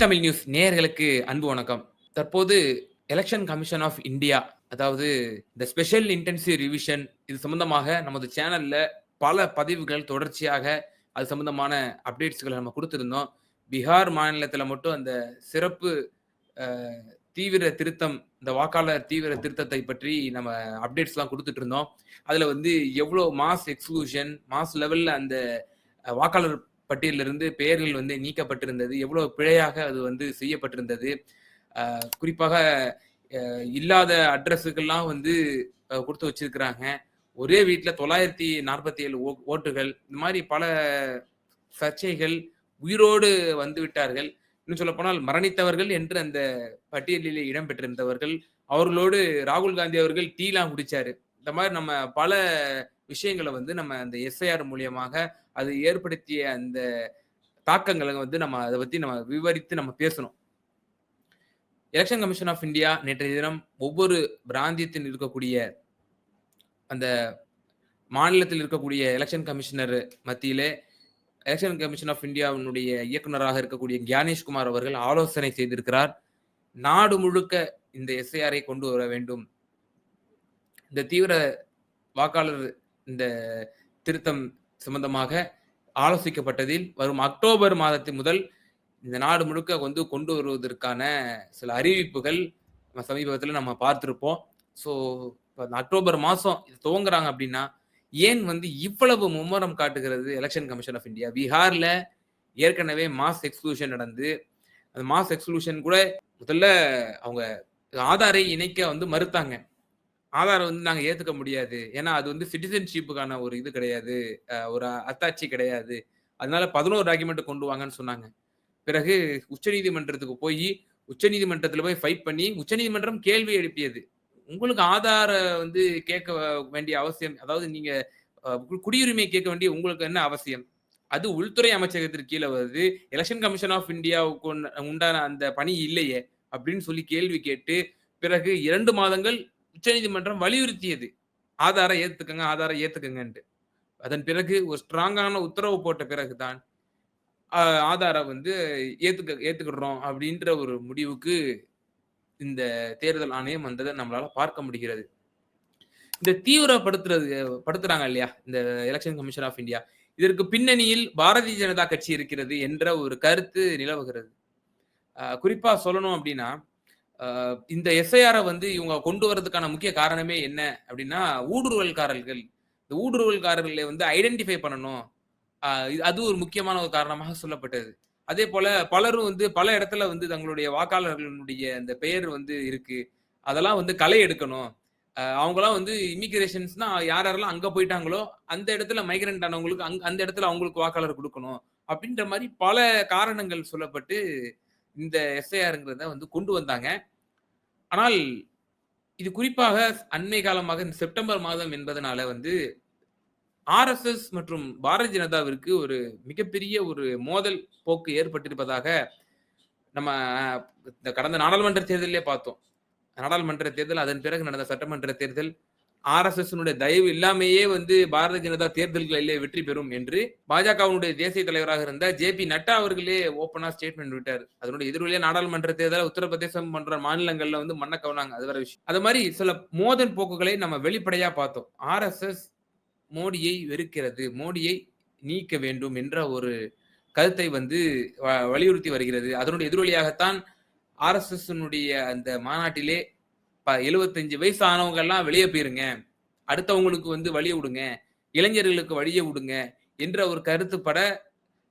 Tamil news நேயர்களுக்கு அன்பு வணக்கம். தற்போது எலெக்ஷன் கமிஷன் ஆஃப் இந்தியா அதாவது இந்த ஸ்பெஷல் இன்டென்சிவ் ரிவிஷன் இது சம்பந்தமாக நமது சேனல்ல பல பதிவுகள் தொடர்ச்சியாக அது சம்பந்தமான அப்டேட்ஸ்களை நம்ம கொடுத்துருந்தோம். பீகார் மாநிலத்தில் மட்டும் அந்த சிறப்பு தீவிர திருத்தம் இந்த வாக்காளர் தீவிர திருத்தத்தை பற்றி நம்ம அப்டேட்ஸ்லாம் கொடுத்துட்டு இருந்தோம் அதில் வந்து எவ்வளோ மாஸ் எக்ஸ்க்ளூஷன் மாஸ் லெவலில் அந்த வாக்காளர் பட்டியலிருந்து பெயர்கள் வந்து நீக்கப்பட்டிருந்தது. எவ்வளவு பிழையாக அது வந்து செய்யப்பட்டிருந்தது. குறிப்பாக இல்லாத அட்ரஸுக்கெல்லாம் வந்து கொடுத்து வச்சிருக்கிறாங்க. ஒரே வீட்டில் தொள்ளாயிரத்தி நாற்பத்தி ஏழு ஓட்டுகள். இந்த மாதிரி பல சர்ச்சைகள் உயிரோடு வந்து விட்டார்கள். இன்னும் சொல்ல போனால் மரணித்தவர்கள் என்று அந்த பட்டியலில் இடம்பெற்றிருந்தவர்கள். அவர்களோடு ராகுல் காந்தி அவர்கள் டீலாம் குடிச்சாரு. இந்த மாதிரி நம்ம பல விஷயங்களை வந்து நம்ம அந்த எஸ்ஐஆர் மூலியமாக அது ஏற்படுத்திய அந்த தாக்கங்களை வந்து நம்ம அதை பத்தி நம்ம விவரித்து நம்ம பேசணும். எலெக்ஷன் கமிஷன் ஆஃப் இந்தியா நேற்றைய தினம் ஒவ்வொரு பிராந்தியத்தில் இருக்கக்கூடிய அந்த மாநிலத்தில் இருக்கக்கூடிய எலெக்ஷன் கமிஷனர் மத்தியிலே எலெக்ஷன் கமிஷன் ஆஃப் இந்தியாவினுடைய இயக்குனராக இருக்கக்கூடிய கியானேஷ்குமார் அவர்கள் ஆலோசனை செய்திருக்கிறார். நாடு முழுக்க இந்த எஸ்ஐஆரை கொண்டு வர வேண்டும். இந்த தீவிர வாக்காளர் இந்த திருத்தம் சம்பந்தமாக ஆலோசிக்கப்பட்டதில் வரும் அக்டோபர் மாதத்து முதல் இந்த நாடு முழுக்க வந்து கொண்டு வருவதற்கான சில அறிவிப்புகள் நம்ம சமீபத்தில் நம்ம பார்த்துருப்போம். ஸோ அந்த அக்டோபர் மாதம் இது துவங்குறாங்க அப்படின்னா ஏன் வந்து இவ்வளவு மும்முரம் காட்டுகிறது எலெக்ஷன் கமிஷன் ஆஃப் இந்தியா பீகாரில் ஏற்கனவே மாஸ் எக்ஸ்க்ளூஷன் நடந்து அந்த மாஸ் எக்ஸ்க்ளூஷன் கூட முதல்ல அவங்க ஆதாரை இணைக்க வந்து மறுத்தாங்க. ஆதாரம் வந்து நாங்க ஏத்துக்க முடியாது. ஏன்னா அது வந்து சிட்டிசன்ஷிப்புக்கான ஒரு இது கிடையாது. ஒரு அத்தாட்சி கிடையாது. அதனால பதினோரு டாக்குமெண்ட் கொண்டு வாங்கன்னு சொன்னாங்க. பிறகு உச்சநீதிமன்றத்துக்கு போய் உச்சநீதிமன்றத்துல போய் ஃபைட் பண்ணி உச்சநீதிமன்றம் கேள்வி எழுப்பியது. உங்களுக்கு ஆதார வந்து கேட்க வேண்டிய அவசியம் அதாவது நீங்க குடியுரிமை கேட்க வேண்டிய உங்களுக்கு என்ன அவசியம்? அது உள்துறை அமைச்சகத்திற்கு கீழே வருது. எலெக்ஷன் கமிஷன் ஆஃப் இந்தியாவுக்கு உண்டான அந்த பணி இல்லையே அப்படின்னு சொல்லி கேள்வி கேட்டு பிறகு இரண்டு மாதங்கள் உச்சநீதிமன்றம் வலியுறுத்தியது. ஆதாரம் ஏத்துக்கங்க ஆதாரம் ஏத்துக்கங்கன்ட்டு. அதன் பிறகு ஒரு ஸ்ட்ராங்கான உத்தரவு போட்ட பிறகுதான் ஆஹ், ஆதாரம் வந்து ஏத்துக்க ஏத்துக்கிடுறோம் அப்படின்ற ஒரு முடிவுக்கு இந்த தேர்தல் ஆணையம் வந்ததை நம்மளால பார்க்க முடிகிறது. இந்த தீவிரப்படுத்துறது படுத்துறாங்க இல்லையா? இந்த எலெக்ஷன் கமிஷன் ஆஃப் இந்தியா இதற்கு பின்னணியில் பாரதிய ஜனதா கட்சி இருக்கிறது என்ற ஒரு கருத்து நிலவுகிறது. குறிப்பா சொல்லணும் அப்படின்னா இந்த எஸ்ஐஆரை வந்து இவங்க கொண்டு வரதுக்கான முக்கிய காரணமே என்ன அப்படின்னா ஊடுருவல்காரர்கள். இந்த ஊடுருவல்காரர்களை வந்து ஐடென்டிஃபை பண்ணணும். அது ஒரு முக்கியமான ஒரு காரணமாக சொல்லப்பட்டது. அதே போல பலரும் வந்து பல இடத்துல வந்து தங்களுடைய வாக்காளர்களுடைய அந்த பெயர் வந்து இருக்கு. அதெல்லாம் வந்து களை எடுக்கணும். அவங்களாம் வந்து இமிகிரேஷன்ஸ்னா யார் யாரெல்லாம் அங்கே போயிட்டாங்களோ அந்த இடத்துல மைக்ரண்ட் ஆனவங்களுக்கு அங் அந்த இடத்துல அவங்களுக்கு வாக்காளர் கொடுக்கணும். அப்படின்ற மாதிரி பல காரணங்கள் சொல்லப்பட்டு இந்த எஸ்ஐஆருங்கிறத வந்து கொண்டு வந்தாங்க. ஆனால் இது குறிப்பாக அண்மை காலமாக இந்த செப்டம்பர் மாதம் என்பதனால வந்து ஆர்எஸ்எஸ் மற்றும் பாரதிய ஜனதாவிற்கு ஒரு மிகப்பெரிய ஒரு மோதல் போக்கு ஏற்பட்டிருப்பதாக நம்ம இந்த கடந்த நாடாளுமன்ற தேர்தலே பார்த்தோம். நாடாளுமன்ற தேர்தல் அதன் பிறகு நடந்த சட்டமன்ற தேர்தல் ஆர்எஸ்எஸ் தயவு இல்லாமையே வந்து பாரதிய ஜனதா தேர்தல்களிலே வெற்றி பெறும் என்று பாஜகவினுடைய தேசிய தலைவராக இருந்த ஜே பி நட்டா அவர்களே ஓப்பனா ஸ்டேட்மெண்ட் விட்டார். அதனுடைய எதிர்வழியே நாடாளுமன்ற தேர்தல் உத்தரப்பிரதேசம் போன்ற மாநிலங்கள்ல வந்து மண்ண கவனாங்க. அது வேற விஷயம். அது மாதிரி சில மோதல் போக்குகளை நம்ம வெளிப்படையா பார்த்தோம். ஆர்எஸ்எஸ் மோடியை வெறுக்கிறது மோடியை நீக்க வேண்டும் என்ற ஒரு கருத்தை வந்து வ- வலியுறுத்தி வருகிறது. அதனுடைய எதிரொலியாகத்தான் ஆர்எஸ்எஸ் அந்த மாநாட்டிலே எழுபத்தஞ்சு வயசு ஆனவங்க எல்லாம் வெளியே போயிருங்க. அடுத்தவங்களுக்கு வந்து வழியை விடுங்க. இளைஞர்களுக்கு வழியை விடுங்க என்ற ஒரு கருத்துப்பட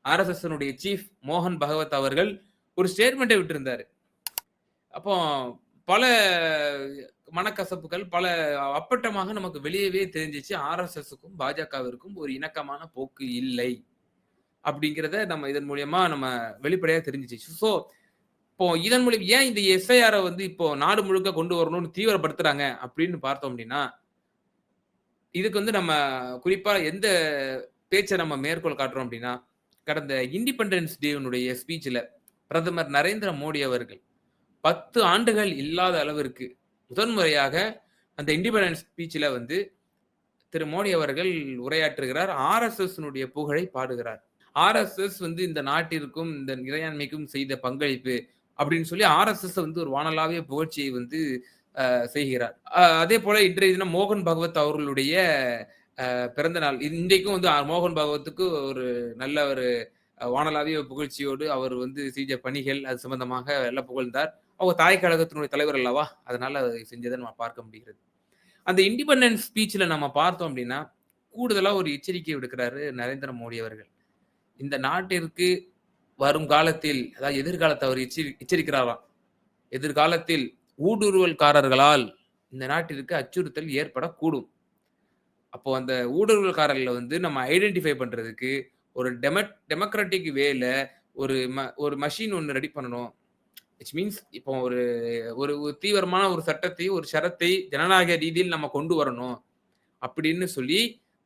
ஆர்எஸ்எஸ்னுடைய சீஃப் மோகன் பகவத் அவர்கள் ஒரு ஸ்டேட்மெண்ட்டை விட்டிருந்தாரு. அப்போ பல மனக்கசப்புகள் பல அப்பட்டமாக நமக்கு வெளியவே தெரிஞ்சிச்சு. ஆர்எஸ்எஸ்க்கும் பாஜகவிற்கும் ஒரு இணக்கமான போக்கு இல்லை. அப்படிங்கிறத நம்ம இதன் மூலியமா நம்ம வெளிப்படையா தெரிஞ்சிச்சு. ஸோ இப்போ இதன் மூலியம் ஏன் இந்த எஸ்ஐஆரை வந்து இப்போ நாடு முழுக்க கொண்டு வரணும்னு தீவிரப்படுத்துறாங்க அப்படின்னு பார்த்தோம் அப்படின்னா இதுக்கு வந்து நம்ம குறிப்பா எந்த பேச்சை நம்ம மேற்கோள் காட்டுறோம் அப்படின்னா கடந்த இண்டிபெண்டன்ஸ் டேனுடைய ஸ்பீச்சில் பிரதமர் நரேந்திர மோடி அவர்கள் பத்து ஆண்டுகள் இல்லாத அளவிற்கு முதன்முறையாக அந்த இண்டிபெண்டன்ஸ் ஸ்பீச்சில் வந்து திரு மோடி அவர்கள் உரையாற்றுகிறார். ஆர்எஸ்எஸ்னுடைய புகழை பாடுகிறார். ஆர்எஸ்எஸ் வந்து இந்த நாட்டிற்கும் இந்த இறையாண்மைக்கும் செய்த பங்களிப்பு அப்படின்னு சொல்லி ஆர்எஸ்எஸ் வந்து ஒரு வானலாவிய புகழ்ச்சியை வந்து செய்கிறார். அதே போல இன்றைய தினம் மோகன் பகவத் அவர்களுடைய பிறந்த நாள். இன்றைக்கும் வந்து மோகன் பகவத்துக்கு ஒரு நல்ல ஒரு வானலாவிய புகழ்ச்சியோடு அவர் வந்து செஞ்ச பணிகள் அது சம்பந்தமாக எல்லாம் புகழ்ந்தார். அவங்க தாய் கழகத்தினுடைய தலைவர் அல்லவா? அதனால அதை செஞ்சதை நம்ம பார்க்க முடிகிறது. அந்த இண்டிபெண்டன்ஸ் ஸ்பீச்சில் நம்ம பார்த்தோம் அப்படின்னா கூடுதலாக ஒரு எச்சரிக்கை விடுக்கிறாரு நரேந்திர மோடி அவர்கள். இந்த நாட்டிற்கு வரும் காலத்தில் அதாவது எதிர்காலத்தை அவர் எச்சரி எச்சரிக்கிறாராம். எதிர்காலத்தில் ஊடுருவல்காரர்களால் இந்த நாட்டிற்கு அச்சுறுத்தல் ஏற்படக்கூடும். அப்போ அந்த ஊடுருவல்காரர்களை வந்து நம்ம ஐடென்டிஃபை பண்றதுக்கு ஒரு டெம டெமோக்ராட்டிக் வேல ஒரு ம ஒரு மஷின் ஒன்று ரெடி பண்ணணும். இட்ஸ் மீன்ஸ் இப்போ ஒரு ஒரு ஒரு தீவிரமான ஒரு சட்டத்தை ஒரு சரத்தை ஜனநாயக ரீதியில் நம்ம கொண்டு வரணும். அப்படின்னு சொல்லி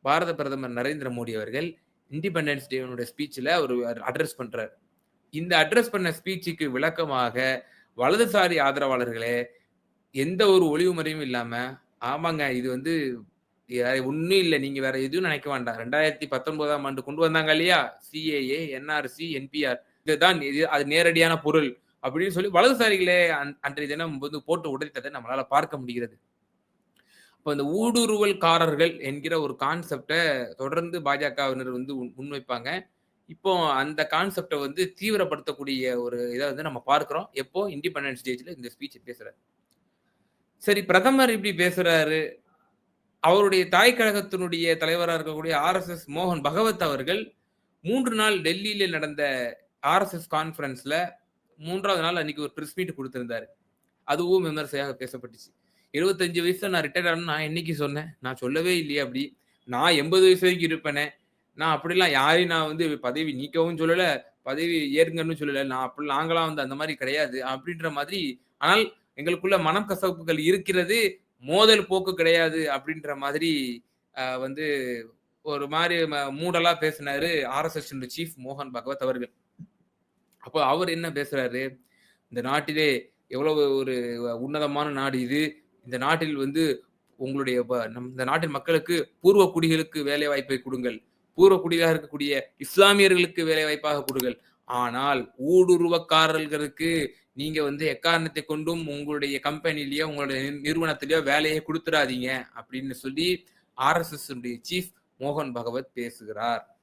பாரத பிரதமர் நரேந்திர மோடி அவர்கள் இண்டிபெண்டன்ஸ் டேனுடைய ஸ்பீச்சில் அவர் அட்ரஸ் பண்ணுறார் இந்த அட்ரஸ் பண்ண ஸ்பீச்சுக்கு விளக்கமாக வலதுசாரி ஆதரவாளர்களே எந்த ஒரு ஒளிவு முறையும் இல்லாமல் ஆமாங்க இது வந்து ஒன்றும் இல்லை நீங்கள் வேற எதுவும் நினைக்க வேண்டாம். ரெண்டாயிரத்தி பத்தொன்பதாம் ஆண்டு கொண்டு வந்தாங்க இல்லையா? சிஏஏ என்ஆர்சி என்பிஆர் இதுதான் இது அது நேரடியான பொருள் அப்படின்னு சொல்லி வலதுசாரிகளே அன்- அன்றைய தினம் வந்து போட்டு உடைத்ததை நம்மளால பார்க்க முடிகிறது. இப்போ இந்த ஊடுருவல்காரர்கள் என்கிற ஒரு கான்செப்டை தொடர்ந்து பாஜகவினர் வந்து முன்வைப்பாங்க. இப்போ அந்த கான்செப்டை வந்து தீவிரப்படுத்தக்கூடிய ஒரு இதை வந்து நம்ம பார்க்குறோம். எப்போ? இண்டிபெண்டன்ஸ் டேஜில் இந்த ஸ்பீச் பேசுகிறார் சரி பிரதமர் இப்படி பேசுகிறாரு அவருடைய தாய் கழகத்தினுடைய தலைவராக இருக்கக்கூடிய ஆர்எஸ்எஸ் மோகன் பகவத் அவர்கள் மூன்று நாள் டெல்லியில் நடந்த ஆர்எஸ்எஸ் கான்ஃபரன்ஸில் மூன்றாவது நாள் அன்னைக்கு ஒரு ப்ரெஸ் மீட் கொடுத்திருந்தாரு. அதுவும் விமர்சையாக பேசப்பட்டுச்சு. இருபத்தஞ்சு வயசுல நான் ரிட்டையர் ஆகணும் நான் என்னைக்கு சொன்னேன்? நான் சொல்லவே இல்லையே அப்படி. நான் எண்பது வயசு வரைக்கும் இருப்பேனே. நான் அப்படிலாம் யாரையும் நான் வந்து பதவி நீக்கவும் சொல்லல பதவி ஏறுங்கன்னு சொல்லல. நான் அப்படி நாங்களாம் வந்து அந்த மாதிரி கிடையாது அப்படின்ற மாதிரி. ஆனால் எங்களுக்குள்ள மனம் கசப்புகள் இருக்கிறது மோதல் போக்கு கிடையாது அப்படின்ற மாதிரி வந்து ஒரு மாதிரி மூடலா பேசினாரு ஆர்எஸ்எஸ் சீஃப் மோகன் பகவத் அவர்கள். அப்போ அவர் என்ன பேசுறாரு? இந்த நாட்டிலே எவ்வளவு ஒரு உன்னதமான நாடு இது. இந்த நாட்டில் வந்து உங்களுடைய நம் இந்த நாட்டின் மக்களுக்கு பூர்வ குடிகளுக்கு வேலை வாய்ப்பை கொடுங்கள். பூர்வ குடியாக இருக்கக்கூடிய இஸ்லாமியர்களுக்கு வேலை வாய்ப்பாக கொடுங்கள். ஆனால் ஊடுருவக்காரர்களுக்கு நீங்க வந்து எக்காரணத்தை கொண்டும் உங்களுடைய கம்பெனிலயோ உங்களுடைய நிறு- நிறுவனத்திலயோ வேலையை கொடுத்துடாதீங்க அப்படின்னு சொல்லி ஆர்எஸ்எஸ் சீஃப் மோகன் பகவத் பேசுகிறார்.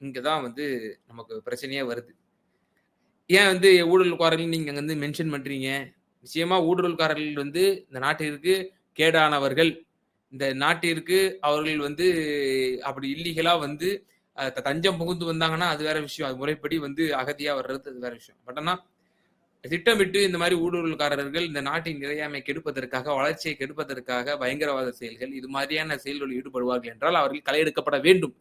இங்கதான் வந்து நமக்கு பிரச்சனையே வருது. ஏன் வந்து ஊழல்காரர்கள் நீங்க வந்து மென்ஷன் பண்றீங்க? நிச்சயமா ஊடுருவல்காரர்கள் வந்து இந்த நாட்டிற்கு கேடானவர்கள். இந்த நாட்டிற்கு அவர்கள் வந்து அப்படி இல்லீகலா வந்து த- தஞ்சம் புகுந்து வந்தாங்கன்னா அது வேற விஷயம். அது முறைப்படி வந்து அகதியா வர்றது அது வேற விஷயம். பட் ஆனா திட்டமிட்டு இந்த மாதிரி ஊடுருவல்காரர்கள் இந்த நாட்டின் நிறையாமை கெடுப்பதற்காக வளர்ச்சியை கெடுப்பதற்காக பயங்கரவாத செயல்கள் இது மாதிரியான செயல்களில் ஈடுபடுவார்கள் என்றால் அவர்கள் களையெடுக்கப்பட வேண்டும்.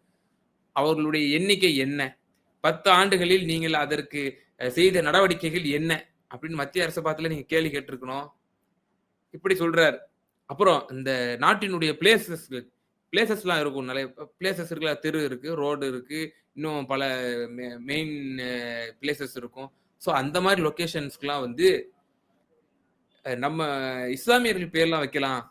அவர்களுடைய எண்ணிக்கை என்ன? பத்து ஆண்டுகளில் நீங்கள் அதற்கு செய்த நடவடிக்கைகள் என்ன? அப்படின்னு மத்திய அரசு பார்த்துல நீங்க கேள்வி கேட்டிருக்கணும். இப்படி சொல்றாரு. அப்புறம் இந்த நாட்டினுடைய பிளேசஸ் பிளேசஸ்லாம் இருக்கும் நிறைய பிளேசஸ் இருக்குல்ல தெரு இருக்கு ரோடு இருக்கு இன்னும் பல மெயின் பிளேசஸ் இருக்கும். ஸோ அந்த மாதிரி லொக்கேஷன்ஸ்க்குலாம் வந்து நம்ம இஸ்லாமியர்கள் பேர்லாம் வைக்கலாம்.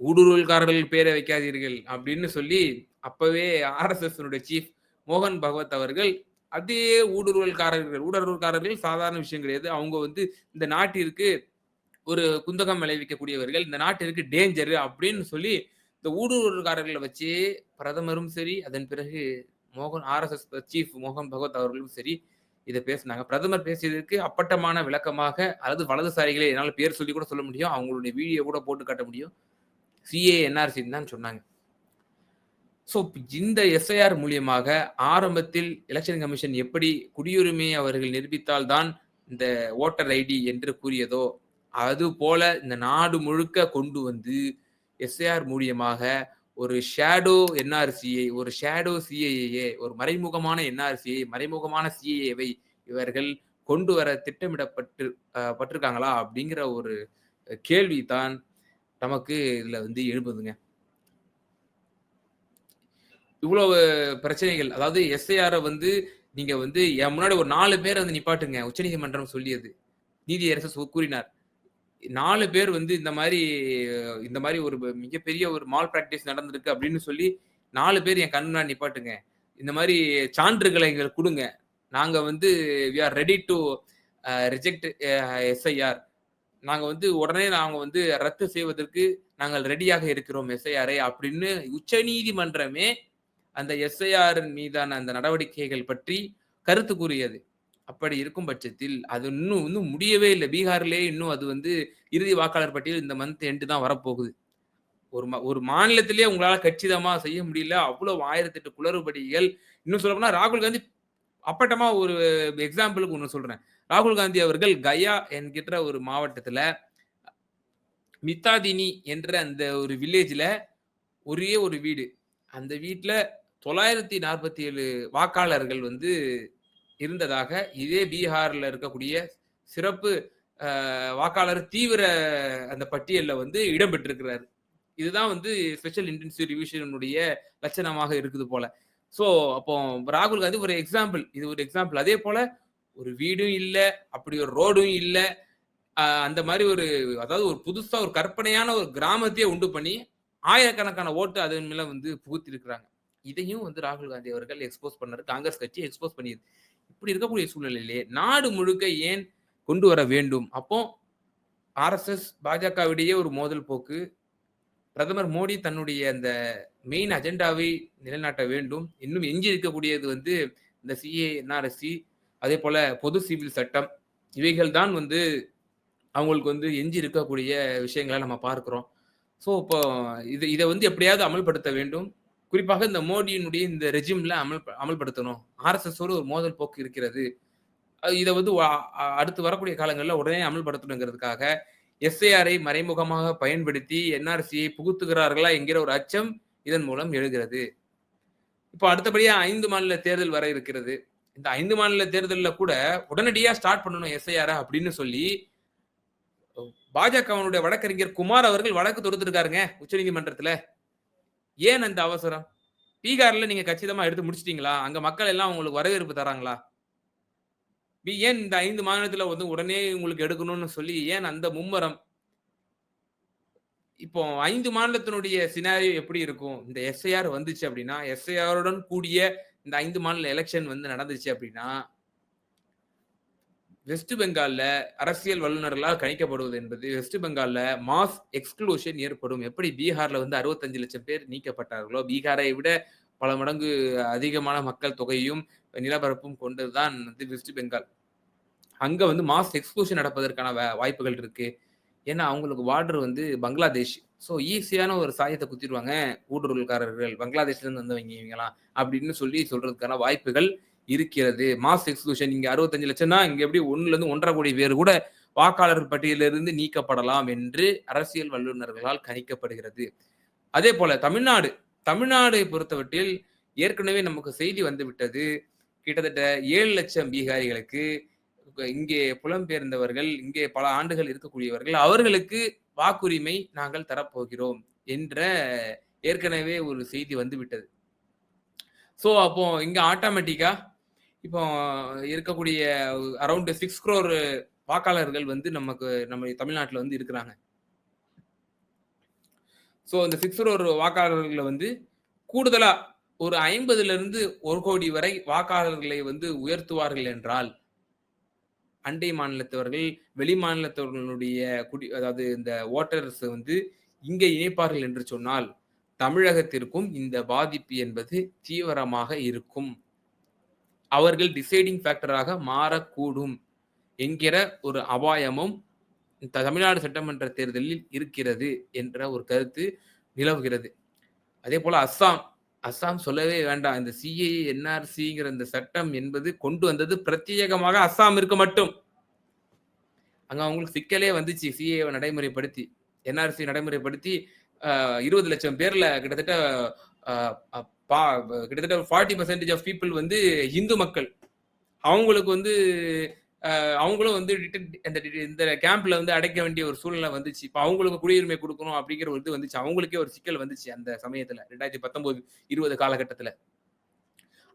ஊடுருவல்காரர்கள் பேரை வைக்காதீர்கள் அப்படின்னு சொல்லி அப்பவே ஆர்எஸ்எஸ் சீஃப் மோகன் பகவத் அவர்கள் அதே ஊடுருவல்காரர்கள் ஊடுருவல்காரர்கள் சாதாரண விஷயம் கிடையாது. அவங்க வந்து இந்த நாட்டிற்கு ஒரு குந்தகம் விளைவிக்கக்கூடியவர்கள் இந்த நாட்டிற்கு டேஞ்சர் அப்படின்னு சொல்லி இந்த ஊடுருவல்காரர்களை வச்சு பிரதமரும் சரி அதன் பிறகு மோகன் ஆர்எஸ்எஸ் சீஃப் மோகன் பகவத் அவர்களும் சரி இதை பேசினாங்க. பிரதமர் பேசியதற்கு அப்பட்டமான விளக்கமாக அல்லது வலதுசாரிகளை என்னால் பேர் சொல்லி கூட சொல்ல முடியும் அவங்களுடைய வீடியோ கூட போட்டு காட்ட முடியும். சிஏ என்ஆர்சின்னு தான் சொன்னாங்க. ஸோ இந்த எஸ்ஐஆர் மூலியமாக ஆரம்பத்தில் எலெக்ஷன் கமிஷன் எப்படி குடியுரிமை அவர்கள் நிரூபித்தால்தான் இந்த ஓட்டர் ஐடி என்று கூறியதோ அது போல இந்த நாடு முழுக்க கொண்டு வந்து எஸ்ஐஆர் மூலியமாக ஒரு ஷேடோ என்ஆர்சியை ஒரு ஷேடோ சிஏஏ ஒரு மறைமுகமான என்ஆர்சியை மறைமுகமான சிஏஏவை இவர்கள் கொண்டு வர திட்டமிடப்பட்டு பட்டிருக்காங்களா அப்படிங்கிற ஒரு கேள்வி தான் நமக்கு இதில் வந்து எழுப்புதுங்க இவ்வளவு பிரச்சனைகள் அதாவது எஸ்ஐஆரை வந்து நீங்க வந்து என் முன்னாடி ஒரு நாலு பேர் வந்து நிப்பாட்டுங்க உச்சநீதிமன்றம் சொல்லியது. நீதியரசு கூறினார். நாலு பேர் வந்து இந்த மாதிரி இந்த மாதிரி ஒரு மிகப்பெரிய ஒரு மால் பிராக்டிஸ் நடந்திருக்கு அப்படின்னு சொல்லி நாலு பேர் என் கண் முன்னாடி நிப்பாட்டுங்க. இந்த மாதிரி சான்றுகளை எங்களுக்கு கொடுங்க. நாங்க வந்து we are ready to reject SIR நாங்கள் வந்து உடனே நாங்கள் வந்து ரத்து செய்வதற்கு நாங்கள் ரெடியாக இருக்கிறோம் எஸ்ஐஆரை அப்படின்னு உச்சநீதிமன்றமே அந்த எஸ்ஐஆர் மீதான அந்த நடவடிக்கைகள் பற்றி கருத்து கூறியது. அப்படி இருக்கும் பட்சத்தில் அது இன்னும் இன்னும் முடியவே இல்லை. பீகார்லேயே இன்னும் அது வந்து இறுதி வாக்காளர் பட்டியல் இந்த மந்த் எண்டு தான் வரப்போகுது. ஒரு ஒரு மாநிலத்திலேயே உங்களால கச்சிதமா செய்ய முடியல. அவ்வளவு ஆயிரத்தெட்டு குளறுபடிகள். இன்னும் சொல்ல போனா ராகுல் காந்தி அப்பட்டமா ஒரு எக்ஸாம்பிளுக்கு ஒன்று சொல்றேன். ராகுல் காந்தி அவர்கள் கயா என்கிற ஒரு மாவட்டத்துல மித்தாதினி என்ற அந்த ஒரு வில்லேஜ்ல ஒரே ஒரு வீடு. அந்த வீட்டில் தொள்ளாயிரத்தி நாற்பத்தி ஏழு வாக்காளர்கள் வந்து இருந்ததாக இதே பீகார்ல இருக்கக்கூடிய சிறப்பு வாக்காளர் தீவிர அந்த பட்டியலில் வந்து இடம்பெற்றிருக்கிறாரு. இதுதான் வந்து ஸ்பெஷல் இன்டென்சிவ் ரிவிஷனுடைய லட்சணமாக இருக்குது போல. ஸோ அப்போ ராகுல் காந்தி ஒரு எக்ஸாம்பிள். இது ஒரு எக்ஸாம்பிள். அதே போல ஒரு வீடும் இல்லை அப்படி ஒரு ரோடும் இல்லை அந்த மாதிரி ஒரு அதாவது ஒரு புதுசா ஒரு கற்பனையான ஒரு கிராமத்தையே உண்டு பண்ணி ஆயிரக்கணக்கான ஓட்டு அதன் மேல வந்து புகுத்திருக்கிறாங்க. இதையும் வந்து ராகுல் காந்தி அவர்கள் எக்ஸ்போஸ் பண்ணாரு. காங்கிரஸ் கட்சி எக்ஸ்போஸ் பண்ணியது. இப்படி இருக்கக்கூடிய சூழ்நிலையிலே நாடு முழுக்க ஏன் கொண்டு வர வேண்டும்? அப்போ ஆர்எஸ்எஸ் பாஜகவிடையே ஒரு மோதல் போக்கு. பிரதமர் மோடி தன்னுடைய அந்த மெயின் அஜெண்டாவை நிலைநாட்ட வேண்டும். இன்னும் எஞ்சி இருக்கக்கூடியது வந்து இந்த சிஏ என்ஆர்எஸ்சி அதே போல பொது சிவில் சட்டம். இவைகள் தான் வந்து அவங்களுக்கு வந்து எஞ்சி இருக்கக்கூடிய விஷயங்களை நம்ம பார்க்குறோம். ஸோ இப்போ இது இதை வந்து எப்படியாவது அமல்படுத்த வேண்டும். குறிப்பாக இந்த மோடியினுடைய இந்த ரெஜிம்ல அமல் அமல்படுத்தணும். ஆர்எஸ்எஸோடு ஒரு மோதல் போக்கு இருக்கிறது. இதை வந்து அடுத்து வரக்கூடிய காலங்களில் உடனே அமல்படுத்தணுங்கிறதுக்காக எஸ்ஐஆரை மறைமுகமாக பயன்படுத்தி என்ஆர்சியை புகுத்துகிறார்களா என்கிற ஒரு அச்சம் இதன் மூலம் எழுகிறது. இப்போ அடுத்தபடியாக ஐந்து மாநில தேர்தல் வர இருக்கிறது. இந்த ஐந்து மாநில தேர்தலில் கூட உடனடியாக ஸ்டார்ட் பண்ணணும் எஸ்ஐஆர் அப்படின்னு சொல்லி பாஜகவனுடைய வழக்கறிஞர் குமார் அவர்கள் வழக்கு தொடுத்திருக்காருங்க உச்சநீதிமன்றத்தில். ஏன் அந்த அவசரம்? பீகார்ல நீங்க கச்சிதமா எடுத்து முடிச்சிட்டீங்களா? அங்க மக்கள் எல்லாம் உங்களுக்கு வரவேற்பு தராங்களா? பி- ஏன் இந்த ஐந்து மாநிலத்துல வந்து உடனே உங்களுக்கு எடுக்கணும்னு சொல்லி ஏன் அந்த மும்மரம்? இப்போ ஐந்து மாநிலத்தினுடைய சினாரியோ எப்படி இருக்கும்? இந்த எஸ்ஐஆர் வந்துச்சு அப்படின்னா எஸ்ஐஆருடன் கூடிய இந்த ஐந்து மாநில எலெக்ஷன் வந்து நடந்துச்சு அப்படின்னா வெஸ்ட் பெங்கால்ல அரசியல் வல்லுநர்களால் கணிக்கப்படுவது என்பது வெஸ்ட் பெங்கால்ல மாஸ் எக்ஸ்க்ளூஷன் ஏற்படும். எப்படி பீகார்ல வந்து அறுபத்தஞ்சு லட்சம் பேர் நீக்கப்பட்டார்களோ பீகாரை விட பல மடங்கு அதிகமான மக்கள் தொகையும் நிலப்பரப்பும் கொண்டதுதான் வந்து வெஸ்ட் பெங்கால் அங்க வந்து மாஸ் எக்ஸ்க்ளூஷன் நடப்பதற்கான வாய்ப்புகள் இருக்கு. ஏன்னா அவங்களுக்கு பார்டர் வந்து பங்களாதேஷ். ஸோ ஈஸியான ஒரு சாயத்தை குத்திடுவாங்க. ஊடுருவல்காரர்கள் பங்களாதேஷ்ல இருந்து வந்தவங்க இவங்கலாம் அப்படின்னு சொல்லி சொல்றதுக்கான வாய்ப்புகள் இருக்கிறது. மாஸ் எக்ஸ்க்ளூஷன் இங்க அறுபத்தஞ்சு லட்சம்னா இங்க எப்படி ஒண்ணுல இருந்து ஒன்றரை கோடி பேர் கூட வாக்காளர் பட்டியலிருந்து நீக்கப்படலாம் என்று அரசியல் வல்லுநர்களால் கணிக்கப்படுகிறது. அதே போல தமிழ்நாடு தமிழ்நாடை பொறுத்தவற்றில் ஏற்கனவே நமக்கு செய்தி வந்துவிட்டது. கிட்டத்தட்ட ஏழு லட்சம் பீகாரிகளுக்கு இங்கே புலம்பெயர்ந்தவர்கள் இங்கே பல ஆண்டுகள் இருக்கக்கூடியவர்கள் அவர்களுக்கு வாக்குரிமை நாங்கள் தரப்போகிறோம் என்ற ஏற்கனவே ஒரு செய்தி வந்து விட்டது ஸோ அப்போ இங்க ஆட்டோமேட்டிக்கா இப்போ இருக்கக்கூடிய அரௌண்ட் சிக்ஸ் குரோர் வாக்காளர்கள் வந்து நமக்கு நம்ம தமிழ்நாட்டில் வந்து இருக்கிறாங்க. ஸோ இந்த சிக்ஸ் குரோர் வாக்காளர்களை வந்து கூடுதலாக ஒரு ஐம்பதுலேருந்து ஒரு கோடி வரை வாக்காளர்களை வந்து உயர்த்துவார்கள் என்றால் அண்டை மாநிலத்தவர்கள் வெளி மாநிலத்தவர்களுடைய குடி அதாவது இந்த ஓட்டர்ஸ் வந்து இங்கே இணைப்பார்கள் என்று சொன்னால் தமிழகத்திற்கும் இந்த பாதிப்பு என்பது தீவிரமாக இருக்கும். அவர்கள் டிசைடிங் ஃபேக்டராக மாறக்கூடும் என்கிற ஒரு அபாயமும் தமிழ்நாடு சட்டமன்ற தேர்தலில் இருக்கிறது என்ற ஒரு கருத்து நிலவுகிறது. அதே போல அஸ்ஸாம் அஸ்ஸாம் சொல்லவே வேண்டாம். இந்த சிஏ என்ஆர்சிங்கிற இந்த சட்டம் என்பது கொண்டு வந்தது பிரத்யேகமாக அஸ்ஸாம் இருக்க மட்டும். அங்க அவங்களுக்கு சிக்கலே வந்துச்சு. சிஏ நடைமுறைப்படுத்தி என்ஆர்சி நடைமுறைப்படுத்தி ஆஹ், இருபது லட்சம் பேர்ல கிட்டத்தட்ட கிட்டத்தட்ட ஒரு கிட்டத்தட்ட ஃபார்ட்டி பர்சன்டேஜ் ஆஃப் பீப்புள் வந்து இந்து மக்கள். அவங்களுக்கு வந்து அவங்களும் வந்து இந்த இந்த கேம்ப்ல வந்து அடைக்க வேண்டிய ஒரு சூழ்நிலை வந்துச்சு. இப்போ அவங்களுக்கு குடியுரிமை கொடுக்கணும் அப்படிங்கிற ஒரு இது வந்துச்சு. அவங்களுக்கே ஒரு சிக்கல் வந்துச்சு அந்த சமயத்துல ரெண்டாயிரத்தி பத்தொன்பது இருபது காலகட்டத்தில்.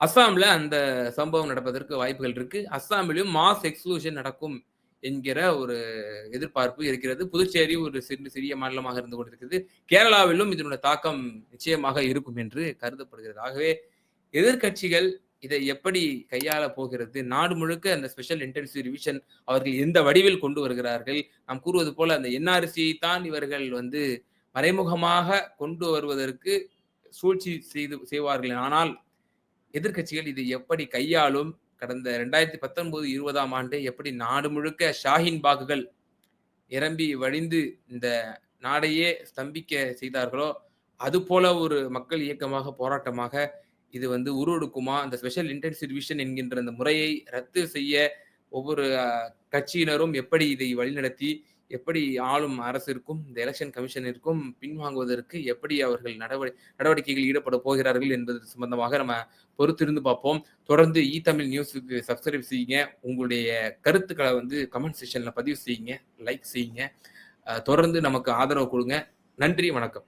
அஸ்ஸாம்ல அந்த சம்பவம் நடப்பதற்கு வாய்ப்புகள் இருக்கு. அஸ்ஸாமிலும் மாஸ் எக்ஸ்க்ளூஷன் நடக்கும். என்கிற ஒரு எதிர்பார்ப்பு இருக்கிறது. புதுச்சேரி ஒரு சிறு சிறிய மாநிலமாக இருந்து கொண்டிருக்கிறது. கேரளாவிலும் இதனுடைய தாக்கம் நிச்சயமாக இருக்கும் என்று கருதப்படுகிறது. ஆகவே எதிர்க்கட்சிகள் இதை எப்படி கையாள போகிறது? நாடு முழுக்க அந்த ஸ்பெஷல் இன்டென்சிவ் ரிவிஷன் அவர்கள் எந்த வடிவில் கொண்டு வருகிறார்கள்? நாம் கூறுவது போல அந்த என்ஆர்சியை தான் இவர்கள் வந்து மறைமுகமாக கொண்டு வருவதற்கு சூழ்ச்சி செய்து செய்வார்கள். ஆனால் எதிர்க்கட்சிகள் இதை எப்படி கையாளும்? கடந்த ரெண்டாயிரத்தி பத்தொன்பது இருபதாம் ஆண்டு எப்படி நாடு முழுக்க ஷாஹின் பாகுகள் இரம்பி வழிந்து இந்த நாடையே ஸ்தம்பிக்க செய்தார்களோ அது போல ஒரு மக்கள் இயக்கமாக போராட்டமாக இது வந்து உருவெடுக்குமா? அந்த ஸ்பெஷல் இன்டென்சிவிஷன் என்கின்ற அந்த முறையை ரத்து செய்ய ஒவ்வொரு கட்சியினரும் எப்படி இதை வழிநடத்தி எப்படி ஆளும் அரசிற்கும் இந்த எலெக்ஷன் கமிஷனிற்கும் பின்வாங்குவதற்கு எப்படி அவர்கள் நடவடி நடவடிக்கைகள் ஈடுபட போகிறார்கள் என்பது சம்பந்தமாக நம்ம பொறுத்திருந்து பார்ப்போம். தொடர்ந்து இ தமிழ் நியூஸுக்கு சப்ஸ்கிரைப் செய்யுங்க. உங்களுடைய கருத்துக்களை வந்து கமெண்ட் செஷனில் பதிவு செய்யுங்க லைக் செய்யுங்க. தொடர்ந்து நமக்கு ஆதரவு கொடுங்க. நன்றி வணக்கம்.